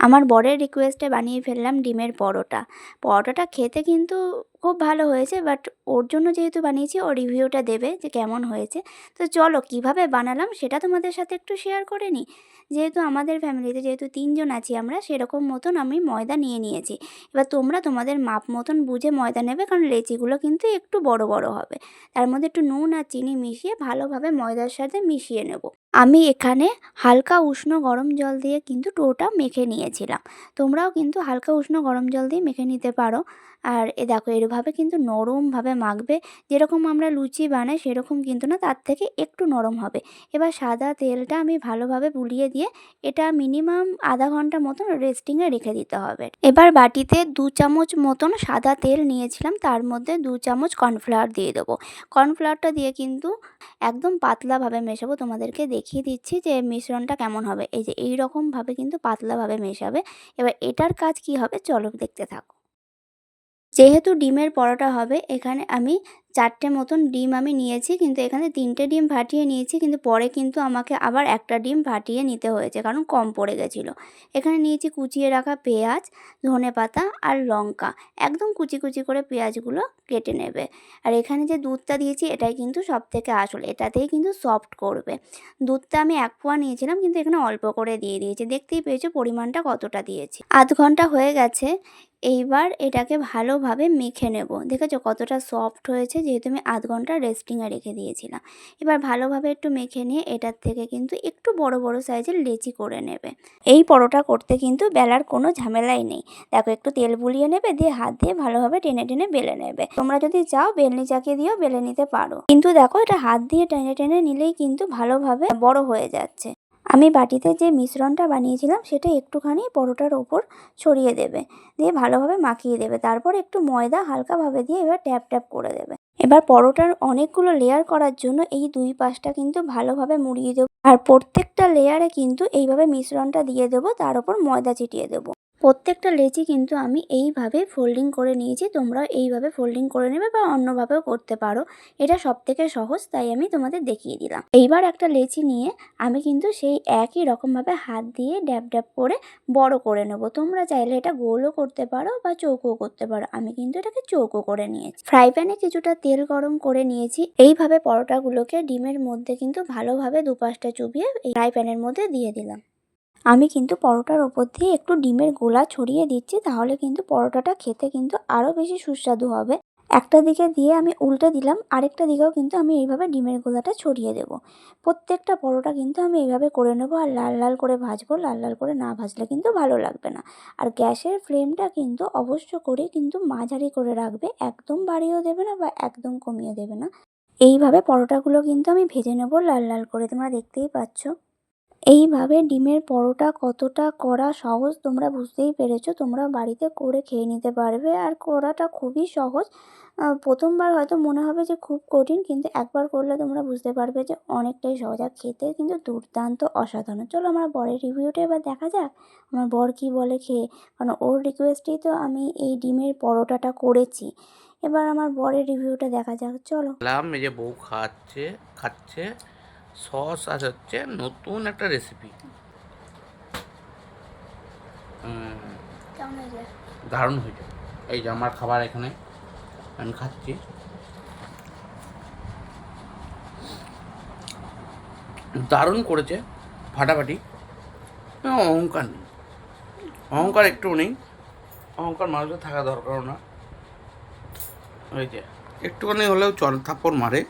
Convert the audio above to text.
আমার বরের রিকোয়েস্টে বানিয়ে ফেললাম ডিমের পরোটা। পরোটাটা খেতে কিন্তু খুব ভালো হয়েছে, বাট ওর জন্য যেহেতু বানিয়েছি, ও রিভিউটা দেবে যে কেমন হয়েছে। তো চলো, কীভাবে বানালাম সেটা তোমাদের সাথে একটু শেয়ার করে নিই। যেহেতু আমাদের ফ্যামিলিতে যেহেতু তিনজন আছি আমরা, সেরকম মতন আমি ময়দা নিয়ে নিয়েছি। এবার তোমরা তোমাদের মাপ মতন বুঝে ময়দা নেবে, কারণ লেচিগুলো কিন্তু একটু বড় বড় হবে। তার মধ্যে একটু নুন আর চিনি মিশিয়ে ভালোভাবে ময়দার সাথে মিশিয়ে নেব। আমি এখানে হালকা উষ্ণ গরম জল দিয়ে কিন্তু টোটা মেখে নিয়েছিলাম। তোমরাও কিন্তু হালকা উষ্ণ গরম জল দিয়ে মেখে নিতে পারো। আর এ দেখো এরভাবে কিন্তু নরমভাবে মাখবে। যেরকম আমরা লুচি বানাই, সেরকম কিন্তু না, তার থেকে একটু নরম হবে। এবার সাদা তেলটা আমি ভালোভাবে বুলিয়ে দিয়ে এটা মিনিমাম আধা ঘণ্টা মতন রেস্টিংয়ে রেখে দিতে হবে। এবার বাটিতে দু চামচ মতন সাদা তেল নিয়েছিলাম, তার মধ্যে দু চামচ কর্নফ্লাওয়ার দিয়ে দেবো। কর্নফ্লাওয়ারটা দিয়ে কিন্তু একদম পাতলাভাবে মেশাবো। তোমাদেরকে দেখিয়ে দিচ্ছি যে মিশ্রণটা কেমন হবে। এই যে এই রকমভাবে কিন্তু পাতলাভাবে মেশাবে। এবার এটার কাজ কি হবে? চলো দেখতে থাকো। যেহেতু ডিমের পরোটা হবে, এখানে আমি চারটে মতন ডিম আমি নিয়েছি, কিন্তু এখানে তিনটে ডিম ফাটিয়ে নিয়েছি, কিন্তু পরে কিন্তু আমাকে আবার একটা ডিম ফাটিয়ে নিতে হয়েছে, কারণ কম পড়ে গেছিল। এখানে নিয়েছি কুচিয়ে রাখা পেঁয়াজ, ধনে পাতা আর লঙ্কা। একদম কুচি কুচি করে পেঁয়াজগুলো কেটে নেবে। আর এখানে যে দুধটা দিয়েছি, এটাই কিন্তু সব থেকে আসল, এটাতেই কিন্তু সফট করবে। দুধটা আমি এক পোয়া নিয়েছিলাম, কিন্তু এখানে অল্প করে দিয়ে দিয়েছি, দেখতেই পেয়েছ পরিমাণটা কতটা দিয়েছি। আধ ঘণ্টা হয়ে গেছে এইবার এটাকে ভালোভাবে মেখে নেব। দেখেছ কতটা সফট হয়েছে, যেহেতু আমি আধ ঘণ্টা রেস্টিংয়ে রেখে দিয়েছিলাম। এবার ভালোভাবে একটু মেখে নিয়ে এটার থেকে কিন্তু একটু বড় বড় সাইজের লেচি করে নেবে। এই পরোটা করতে কিন্তু বেলার কোনো ঝামেলাই নেই। দেখো একটু তেল বুলিয়ে নেবে, দিয়ে হাত দিয়ে ভালোভাবে টেনে টেনে বেলে নেবে। তোমরা যদি চাও বেলনি চাকিয়ে দিয়েও বেলে নিতে পারো। কিন্তু দেখো এটা হাত দিয়ে টেনে টেনে নিলেই কিন্তু ভালোভাবে বড় হয়ে যাচ্ছে। আমি বাটিতে যে মিশ্রণটা বানিয়েছিলাম, সেটা একটুখানি পরোটার ওপর ছড়িয়ে দেবে। দিয়ে ভালোভাবে মাখিয়ে দেবে। তারপর একটু ময়দা হালকাভাবে দিয়ে এবার ট্যাপ ট্যাপ করে দেবে। এবার পরোটার অনেকগুলো লেয়ার করার জন্য এই দুই পাশটা কিন্তু ভালোভাবে মুড়িয়ে দেবো। আর প্রত্যেকটা লেয়ারে কিন্তু এইভাবে মিশ্রণটা দিয়ে দেবো। তার ওপর ময়দা ছিটিয়ে দেবো। প্রত্যেকটা লেচি কিন্তু আমি এইভাবে ফোল্ডিং করে নিয়েছি। তোমরা এইভাবে ফোল্ডিং করে নেবে বা অন্যভাবেও করতে পারো। এটা সব থেকে সহজ, তাই আমি তোমাদের দেখিয়ে দিলাম। এইবার একটা লেচি নিয়ে আমি কিন্তু সেই একই রকমভাবে হাত দিয়ে ড্যাব ড্যাব করে বড় করে নেব। তোমরা চাইলে এটা গোলও করতে পারো বা চৌকোও করতে পারো। আমি কিন্তু এটাকে চৌকো করে নিয়েছি। ফ্রাই প্যানে কিছুটা তেল গরম করে নিয়েছি। এইভাবে পরোটাগুলোকে ডিমের মধ্যে কিন্তু ভালোভাবে দুপাশটা চুবিয়ে এই ফ্রাই প্যানের মধ্যে দিয়ে দিলাম। আমি কিন্তু পরোটার ওপর দিয়ে একটু ডিমের গোলা ছড়িয়ে দিচ্ছি, তাহলে কিন্তু পরোটাটা খেতে কিন্তু আরও বেশি সুস্বাদু হবে। একটা দিকে দিয়ে আমি উল্টে দিলাম, আরেকটা দিকেও কিন্তু আমি এইভাবে ডিমের গোলাটা ছড়িয়ে দেবো। প্রত্যেকটা পরোটা কিন্তু আমি এইভাবে করে নেব আর লাল লাল করে ভাজবো, লাল লাল করে না ভাজলে কিন্তু ভালো লাগবে না। আর গ্যাসের ফ্লেমটা কিন্তু অবশ্য করে কিন্তু মাঝারি করে রাখবে, একদম বাড়িয়েও দেবে না বা একদম কমিয়ে দেবে না। এইভাবে পরোটাগুলো কিন্তু আমি ভেজে নেব লাল লাল করে, তোমরা দেখতেই পাচ্ছ। এইভাবে ডিমের পরোটা কতটা করা সহজ তোমরা বুঝতেই পেরেছ। তোমরা বাড়িতে করে খেয়ে নিতে পারবে। আর করাটা খুবই সহজ। প্রথমবার হয়তো মনে হবে যে খুব কঠিন, কিন্তু একবার করলে তোমরা বুঝতে পারবে যে অনেকটাই সহজ আর খেতে কিন্তু দুর্দান্ত অসাধারণ। চলো আমার বরের রিভিউটা এবার দেখা যাক। আমার বর কী বলে খেয়ে, কারণ ওর রিকোয়েস্টেই তো আমি এই ডিমের পরোটাটা করেছি। এবার আমার বরের রিভিউটা দেখা যাক। চলো। এই যে বউ খাচ্ছে খাচ্ছে। সস আর হচ্ছে নতুন একটা রেসিপি দারুণ হয়েছে। এই যে আমার খাবার এখানে আমি খাচ্ছি। দারুণ করেছে ফাটাফাটি। কোনো অহংকার নেই। অহংকার একটু নেই। অহংকার মানুষের থাকা দরকারও না। ওই যে একটুখানি হলেও চল থাপ্পড় মারে।